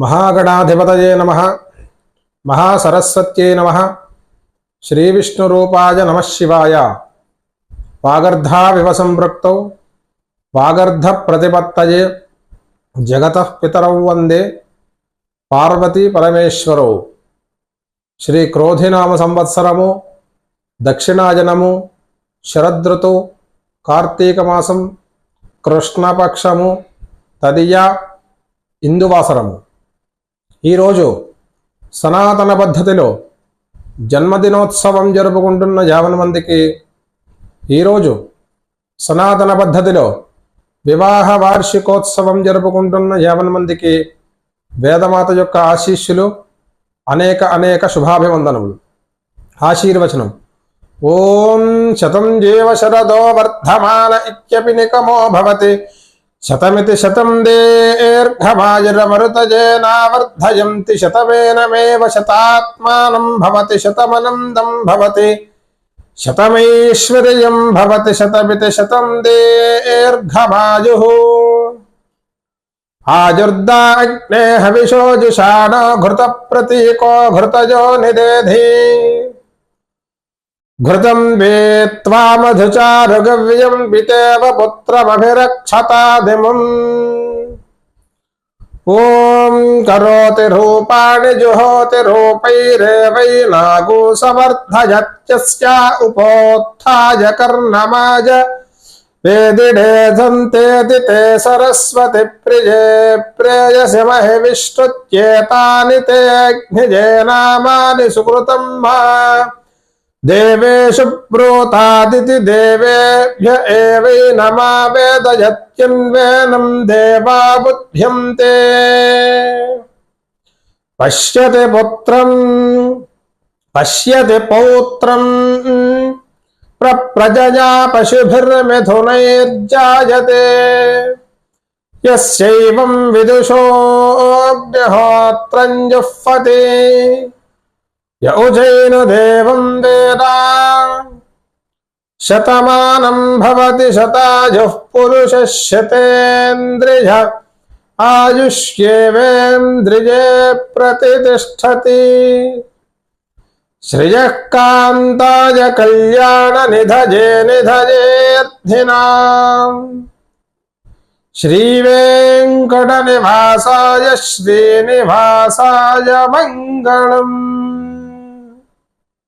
మహాగణాధిపతయే నమ. మహాసరస్వత్యే నమ. శ్రీవిష్ణురూపాయ నమ శివాయ. వాగర్ధావివ సంపృక్త వాగర్ధ ప్రతిపత్తయే జగత పితరౌ వందే. పార్వతీ పరమేశ్వరౌ. శ్రీ క్రోధినామ సంవత్సరము. దక్షిణాజనము శరదృతు. కార్తీక మాసం కృష్ణపక్షము. తదియ. ఇందువాసరము. ఈరోజు సనాతన పద్ధతిలో జన్మదినోత్సవం జరుపుకుంటున్న యావన మందికి ఈరోజు సనాతన పద్ధతిలో వివాహ వార్షికోత్సవం జరుపుకుంటున్న యావన మందికి వేదమాత యొక్క ఆశీస్సులు అనేక అనేక శుభాభివందనములు. ఆశీర్వచనం. ఓం శతం జీవ శరదో వర్ధమాన ఇత్యపి నికమో భవతి. शतमिति शतं दीर्घमायुरमरुतजेनावर्धयन्ति शतमेनमेव शतात्मानं भवति, शतमनन्दं भवति। शतमैश्वर्यं भवति, शतमिति शतं दीर्घमायुः आजुर्दा हविषो जुषाणो घृतप्रतीको घृतयो निदेधी। घृतं वेत्त्वा मधुचारुगव्यं पितेव पुत्रमभिरक्षतादिमुम्। ॐ करोति रूपाणि जुहोति रूपैरेवैनागो समर्थयत्यस्या उपोत्थाय कर्णमाज वेदिडे दन्तेति ते सरस्वति प्रिये, प्रेयसि महि विष्टुत्येतानि ते अग्निजेनामानि सुकृतं मा। देवेषु प्रोतादिति देवेभ्य एवैनमा वेदयत्यन्वेनं देवा बुध्यन्ते पश्यति पुत्रम् पश्यति पौत्रम् प्रप्रजया पशुभिर्मिथुनैर्जायते। यस्यैवं विदुषोऽग्निहोत्रं जुह्वति य उजैनु देवं वेदा। शतमानं भवति शतायुः पुरुषः शतेन्द्रिय आयुष्येवेन्द्रिये प्रतितिष्ठति श्रियः कान्ताय कल्याणनिधजे निधजेऽर्थिनाम् श्रीवेङ्कटनिवासाय श्रीनिवासाय मङ्गलम्।